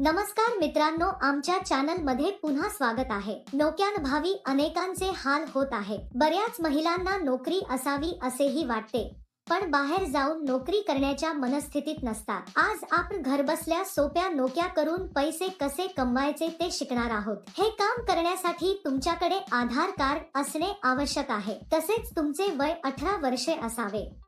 नमस्कार मित्रांनो आमच्या चॅनलमध्ये पुन्हा स्वागत आहे. नोक्यान अनेकांचे हाल होत आहे. बऱ्याच महिलांना नोकरी असावी असेही वाटते. पण बाहेर जाऊन नोकरी करण्याच्या मनस्थितीत नसतात. आज आपण घरबसल्या सोप्या नोक्या करून पैसे कसे कमवायचे ते शिकणार आहोत. हे काम करण्यासाठी तुमच्याकडे आधार कार्ड असणे आवश्यक आहे. तसेच तुमचे वय अठरा वर्षे असावे.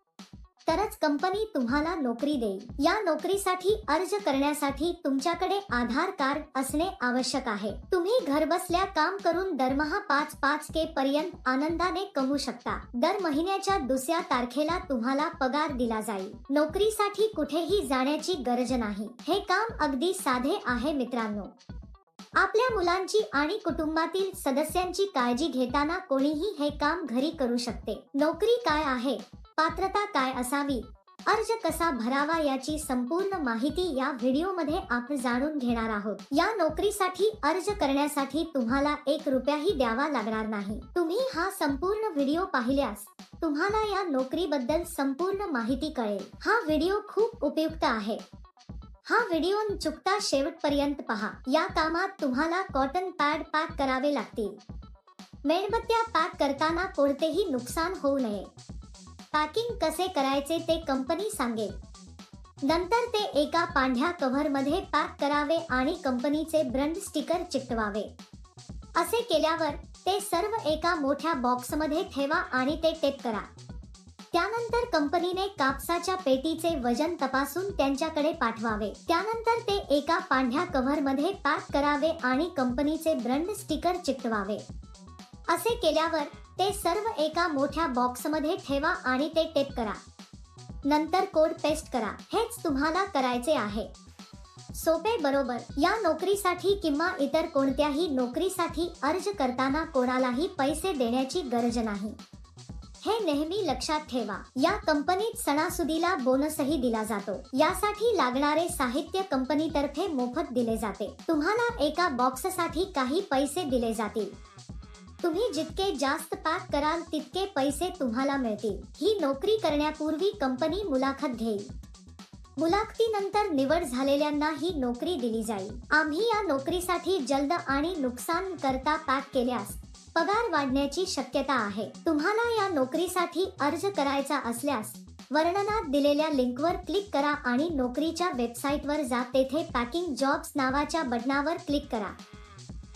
तरच कंपनी तुम्हाला नोकरी देईल. या नोकरीसाठी अर्ज करण्यासाठी तुमच्याकडे आधार कार्ड असणे आवश्यक आहे. तुम्ही घरबसल्या काम करून दरमहा पाच पाच के पर्यंत आनंदाने कमवू शकता. दर महिन्याच्या दुसऱ्या तारखेला तुम्हाला पगार दिला जाईल. नोकरीसाठी कुठेही जाण्याची गरज नाही. हे काम अगदी साधे आहे मित्रांनो. आपल्या मुलांची आणि कुटुंबातील सदस्यांची काळजी घेताना कोणीही हे काम घरी करू शकते. नोकरी काय आहे? पात्रता काय असावी? अर्ज कसा भरावा याची संपूर्ण माहिती या व्हिडिओमध्ये आपण जाणून घेणार आहोत. या नोकरीसाठी अर्ज करण्यासाठी तुम्हाला एक रुपयाही द्यावा लागणार नाही. तुम्ही हा संपूर्ण व्हिडिओ पाहिल्यास तुम्हाला या नोकरीबद्दल संपूर्ण माहिती कळेल. हा व्हिडिओ खूप उपयुक्त आहे. हा व्हिडिओ चुकता शेवटपर्यंत पहा. या कामात तुम्हाला कॉटन पॅड पॅक करावे लागतील. मेणबत्त्या पॅक करताना कोणतेही नुकसान होऊ नये. पॅकिंग कसे करायचे ते कंपनी सांगेल. नंतर ते एका पांढऱ्या कव्हरमध्ये पॅक करावे आणि कंपनीचे ब्रँड स्टिकर चिकटवावे. असे केल्यावर ते सर्व एका मोठ्या बॉक्समध्ये ठेवा आणि ते टेप करा. त्यानंतर कंपनीने कापसाच्या पेटीचे वजन तपासून त्यांच्याकडे पाठवावे. त्यानंतर ते एका पांढऱ्या कव्हरमध्ये पॅक करावे आणि कंपनीचे ब्रँड स्टिकर चिकटवावे. असे केल्यावर ते सर्व एका मोठ्या बॉक्समध्ये ठेवा आणि ते टेप करा. नंतर कोड पेस्ट करा. हेच तुम्हाला करायचे आहे. सोपे बरोबर. या नोकरीसाठी किंवा इतर कोणत्याही नोकरीसाठी अर्ज करताना कोणालाही पैसे देण्याची गरज नाही. हे नेहमी लक्षात ठेवा. या कंपनीत सणासुदीला बोनसही दिला जातो. यासाठी लागणारे साहित्य कंपनीतर्फे मोफत दिले जाते. तुम्हाला एका बॉक्ससाठी काही पैसे दिले जातील. तुम्ही जितके जास्त पॅक कराल तितके पैसे तुम्हाला मिळतील. ही नोकरी करण्यापूर्वी कंपनी मुलाखत घेईल. मुलाखतीनंतर निवड झालेल्यांना ही नोकरी दिली जाईल. आम्ही या नोकरीसाठी जलद आणि नुकसान करता पॅक केल्यास पगार वाढण्याची शक्यता आहे. तुम्हाला या नोकरीसाठी अर्ज करायचा असल्यास वर्णनात दिलेल्या लिंकवर क्लिक करा आणि नोकरीच्या वेबसाईटवर जा. तेथे पॅकिंग जॉब्स नावाच्या बटणावर क्लिक करा.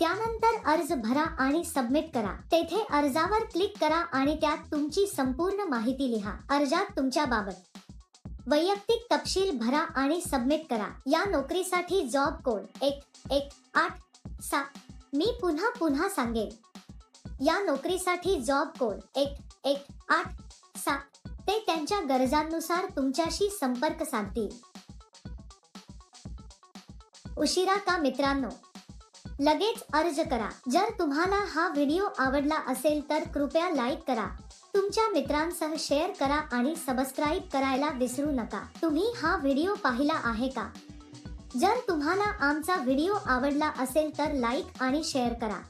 त्यानंतर अर्ज भरा आणि सबमिट करा. तेथे अर्जावर क्लिक करा आणि त्यात तुमची संपूर्ण माहिती लिहा. अर्जात तुमच्या बाबत वैयक्तिक तपशील भरा आणि सबमिट करा. या नोकरीसाठी जॉब कोड एक एक आठ सात. मी पुन्हा पुन्हा सांगेन. या नोकरीसाठी जॉब कोड एक एक आठ सात. ते त्यांच्या गरजांनुसार तुमच्याशी संपर्क साधतील. उशिरा का मित्रांनो? लगेच अर्ज करा. जर तुम्हाला हा व्हिडिओ आवडला असेल तर कृपया लाईक करा. तुमच्या मित्रांसह शेअर करा आणि सबस्क्राईब करायला विसरू नका. तुम्ही हा व्हिडिओ पाहिला आहे का? जर तुम्हाला आमचा व्हिडिओ आवडला असेल तर लाईक आणि शेअर करा.